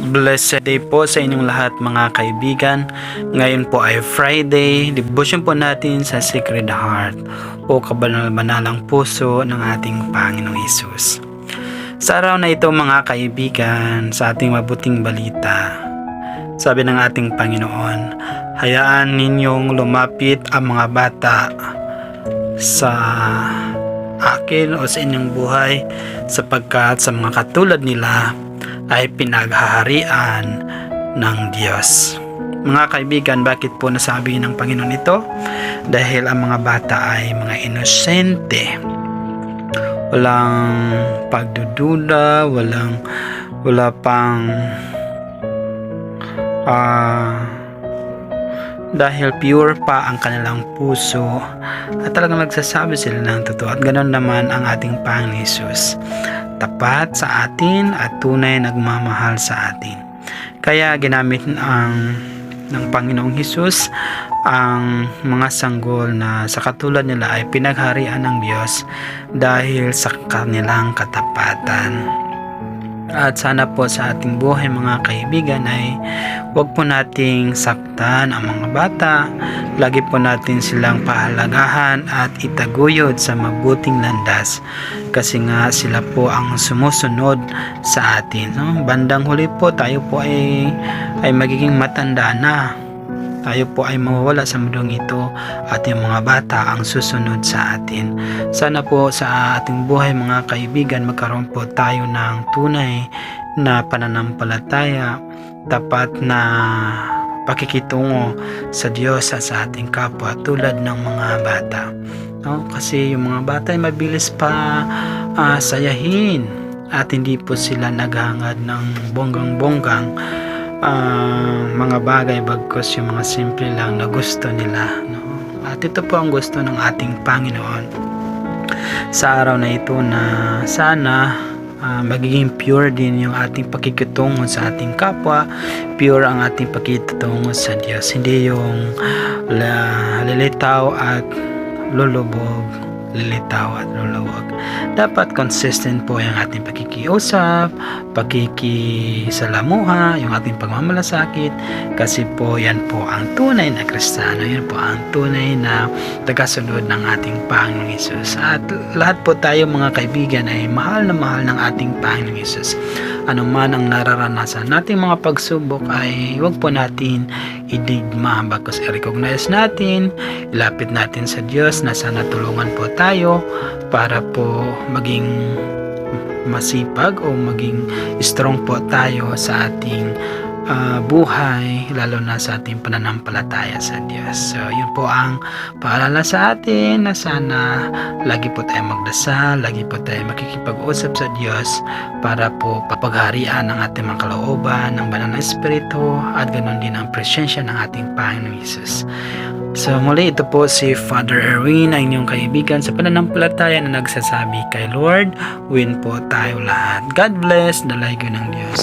Blessed day po sa inyong lahat mga kaibigan. Ngayon po ay Friday, devotion po natin sa Sacred Heart o kabanal-banalang puso ng ating Panginoong Isus. Sa araw na ito mga kaibigan, sa ating mabuting balita, sabi ng ating Panginoon, hayaan ninyong lumapit ang mga bata sa akin o sa inyong buhay sapagkat sa mga katulad nila ay pinaghaharian ng Diyos. Mga kaibigan, bakit po nasabi ng Panginoon ito? Dahil ang mga bata ay mga inosente. Walang pagdududa, walang wala pang ah dahil pure pa ang kanilang puso. At talagang nagsasabi sila ng totoo. At ganoon naman ang ating Panginoon Jesus. Tapat sa atin at tunay nagmamahal sa atin. Kaya ginamit ang ng Panginoong Jesus ang mga sanggol na sa katulad nila ay pinagharian ng Diyos dahil sa kanilang katapatan at sana po sa ating buhay mga kaibigan ay huwag po nating saktan ang mga bata. Lagi po natin silang pahalagahan at itaguyod sa mabuting landas kasi nga sila po ang sumusunod sa atin. No? Bandang huli po tayo po ay, ay magiging matanda na tayo po ay mawawala sa mundong ito at yung mga bata ang susunod sa atin. Sana po sa ating buhay mga kaibigan magkaroon po tayo ng tunay na pananampalataya, tapat na pakikitungo sa Diyos at sa ating kapwa tulad ng mga bata. No? Kasi yung mga bata ay mabilis pa ah, sayahin at hindi po sila naghangad ng bonggang-bonggang ah, mga bagay bagkos yung mga simple lang na gusto nila. No? At ito po ang gusto ng ating Panginoon sa araw na ito na sana ah, magiging pure din yung ating pakikitungo sa ating kapwa, pure ang ating pakikitungo sa Diyos. Hindi yung la, at lulubog, lilitaw at lulubog. Dapat consistent po yung ating pakikiusap, pakikisalamuha, yung ating pagmamalasakit kasi po yan po ang tunay na kristiyano, yan po ang tunay na tagasunod ng ating Panginoong Isus. At lahat po tayo mga kaibigan ay mahal na mahal ng ating Panginoong Isus. Ano man ang nararanasan nating mga pagsubok ay huwag po natin idigma. Bagkus i-recognize natin, ilapit natin sa Diyos na sana tulungan po tayo para po maging masipag o maging strong po tayo sa ating ah, buhay lalo na sa ating pananampalataya sa Diyos. So, yun po ang paalala sa atin na sana lagi po tayo magdasal, lagi po tayo makikipag-usap sa Diyos para po papagharian ng ating mga kalooban, ng banal na espiritu at ganoon din ang presensya ng ating Panginoong Jesus. So muli ito po si Father Erwin, ang inyong kaibigan sa pananampalataya na nagsasabi kay Lord, win po tayo lahat. God bless, dalay ko ng Diyos.